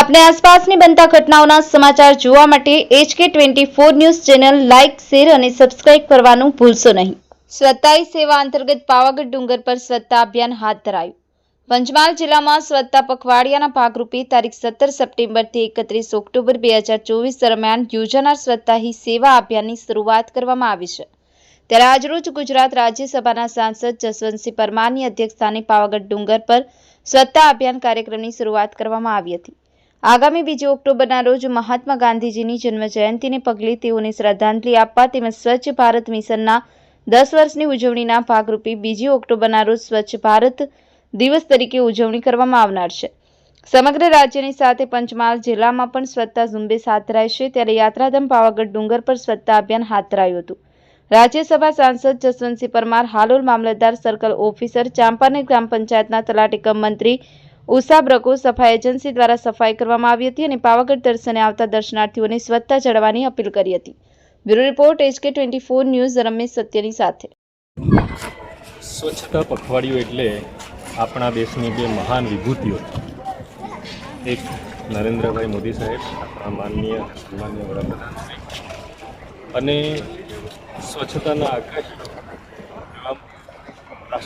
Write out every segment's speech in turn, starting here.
આપને આસપાસની બનતા ઘટનાઓના સમાચાર જોવા માટે HK twenty four news channel like, share અને સબસ્ક્રાઇબ કરવાનું ભૂલશો નહીં. સ્વચ્છતાઈ સેવા અંતર્ગત પાવાગઢ ડુંગર પર સ્વચ્છતા અભિયાન હાથ ધરાયું. પંચમહાલ જિલ્લામાં સ્વચ્છતા પખવાડિયાના ભાગરૂપે તારીખ સત્તર સપ્ટેમ્બરથી એકત્રીસ ઓક્ટોબર બે હજાર ચોવીસ દરમિયાન યોજાનાર સ્વચ્છતા હી સેવા અભિયાનની શરૂઆત કરવામાં આવી છે. ત્યારે આજરોજ ગુજરાત રાજ્યસભાના સાંસદ જસવંતસિંહ પરમારની અધ્યક્ષસ્થાને પાવાગઢ ડુંગર પર સ્વચ્છતા અભિયાન કાર્યક્રમની શરૂઆત કરવામાં આવી હતી. આગામી બીજી ઓક્ટોબરના રોજ મહાત્મા ગાંધીજીની જન્મજયંતિને પગલે તેઓને શ્રદ્ધાંજલિ આપવા તેમજ સ્વચ્છ ભારત મિશનના દસ વર્ષની ઉજવણીના ભાગરૂપે બીજી ઓક્ટોબરના રોજ સ્વચ્છ ભારત દિવસ તરીકે ઉજવણી કરવામાં આવનાર છે. સમગ્ર રાજ્યની સાથે પંચમહાલ જિલ્લામાં પણ સ્વચ્છતા ઝુંબેશ હાથ ધરાય છે. ત્યારે યાત્રાધામ પાવાગઢ ડુંગર પર સ્વચ્છતા અભિયાન હાથ ધરાયું હતું. રાજ્યસભા સાંસદ જસવંતસિંહ પરમાર હાલોલ મામલતદાર સર્કલ ઓફિસર ચાંપાનેર ગ્રામ પંચાયતના તલાટી કમ મંત્રી ઉષા બ્રકો સફાઈ એજન્સી દ્વારા સફાઈ કરવામાં આવી હતી અને પાવાગઢ દર્શને આવતા દર્શનાર્થીઓને સ્વચ્છતા જળવાની અપીલ કરી હતી. Bureau report, HK twenty four news, Ramesh સત્યની સાથે. સ્વચ્છતા પખવાડિયું એટલે આપણા દેશની બે મહાન વિભૂતિઓ. એક નરેન્દ્રભાઈ મોદી સાહેબ, આપણા માનનીય માન્ય વડાપ્રધાન. અને સ્વચ્છતાના એવા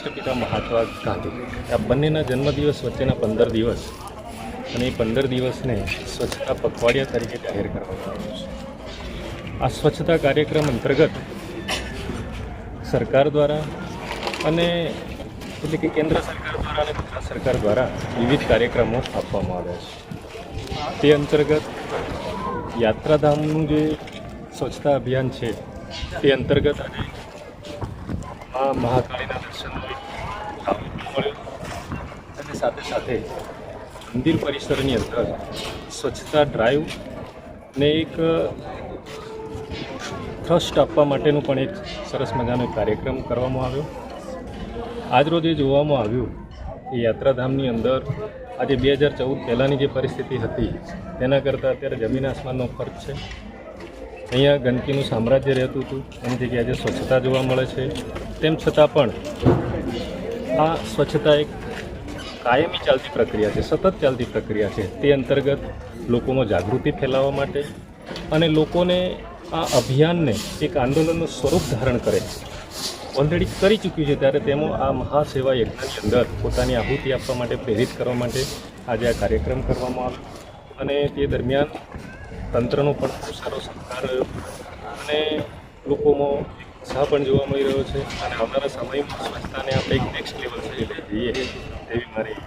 રાષ્ટ્રપિતા મહાત્મા ગાંધી. આ બંનેના જન્મદિવસ વચ્ચેના પંદર દિવસ અને એ પંદર દિવસને સ્વચ્છતા પખવાડિયા તરીકે જાહેર કરવામાં આવ્યો છે. આ સ્વચ્છતા કાર્યક્રમ અંતર્ગત સરકાર દ્વારા અને એટલે કે કેન્દ્ર સરકાર દ્વારા અને ગુજરાત સરકાર દ્વારા વિવિધ કાર્યક્રમો આપવામાં આવ્યા છે. તે અંતર્ગત યાત્રાધામનું જે સ્વચ્છતા અભિયાન છે, તે અંતર્ગત આજે મા મહાકાળીના દર્શન અને સાથે સાથે મંદિર પરિસરની અંદર સ્વચ્છતા ડ્રાઈવ ને એક થ્રસ્ટ આપવા માટેનું પણ એક સરસ મજાનો કાર્યક્રમ કરવામાં આવ્યો. આજરોજ એ જોવામાં આવ્યું કે યાત્રાધામની અંદર આજે બે હજાર ચૌદ પહેલાંની જે પરિસ્થિતિ હતી, તેના કરતાં અત્યારે જમીન આસમાનનો ફરક છે. અહીંયા ગંદકીનું સામ્રાજ્ય રહેતું હતું, એની જગ્યાએ આજે સ્વચ્છતા જોવા મળે છે. તેમ છતાં પણ આ સ્વચ્છતા એક કાયમી ચાલતી પ્રક્રિયા છે, સતત ચાલતી પ્રક્રિયા છે. તે અંતર્ગત લોકોમાં જાગૃતિ ફેલાવવા માટે અને લોકોને આ અભિયાનને એક આંદોલનનું સ્વરૂપ ધારણ કરે ઓલરેડી કરી ચૂક્યું છે, ત્યારે તેમો આ મહાસેવા યજ્ઞની અંદર પોતાની આહુતિ આપવા માટે, પ્રેરિત કરવા માટે આજે આ કાર્યક્રમ કરવામાં આવ્યો અને તે દરમિયાન તંત્રનો પણ ખૂબ સારો સહકાર રહ્યો અને લોકોમાં ઉત્સાહ પણ જોવા મળી રહ્યો છે અને આવનારા સમયમાં સ્વચ્છતાને આપણે એક નેક્સ્ટ લેવલ સુધી લઈ જઈએ તેવી મારી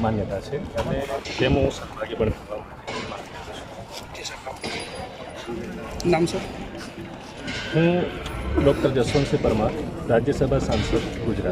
માન્યતા છે અને તેમાં હું સહભાગી પણ થવા નામ સર? હું ડૉક્ટર જસવંતસિંહ પરમાર રાજ્યસભા સાંસદ ગુજરાત.